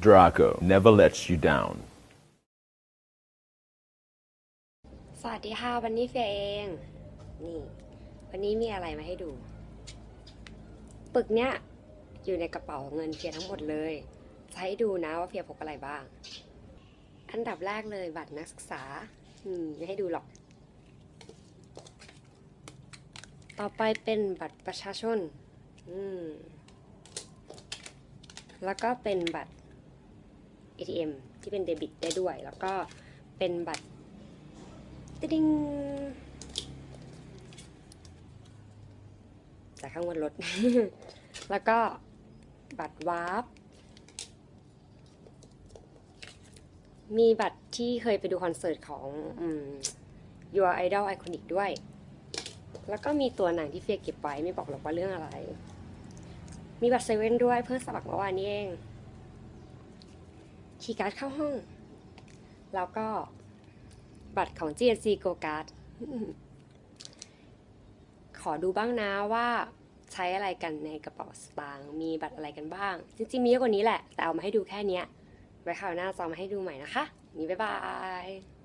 Draco never lets you down. สวัสดีค่ะวันนี้เฟียเอง นี่ วันนี้มีอะไรมาให้ดู ปึกเนี้ย อยู่ในกระเป๋าเงินเฟียทั้งหมดเลยจะให้ดูนะว่าเฟียพกอะไรบ้าง อันดับแรกเลยบัตรนักศึกษา อืมไม่ให้ดูหรอก ต่อไปเป็นบัตรประชาชน อืมแล้วก็เป็นบัตร ATM ที่เป็นเดบิตได้ด้วย แล้วก็เป็นบัตรติ๊งจากข้างบนรถ แล้วก็บัตรวาร์ปมีบัตรที่เคยไปดูคอนเสิร์ตของอ Your Idol Iconic ด้วย แล้วก็มีตัวหนังที่เฟียเก็บไว้ไม่บอกหรอกว่าเรื่องอะไร มีบัตรเซเว่นด้วยเพิ่งสมัครเมื่อวานนี้เอง คีย์การ์ดเข้าห้อง แล้วก็บัตรของ GNC Go Card ขอดูบ้างนะว่าใช้อะไรกันในกระเป๋าสตางค์มีบัตรอะไรกันบ้าง จริงๆมีเยอะกว่านี้แหละ แต่เอามาให้ดูแค่เนี้ยไว้คราวหน้าจะมาให้ดูใหม่นะคะ นี่บ๊ายบาย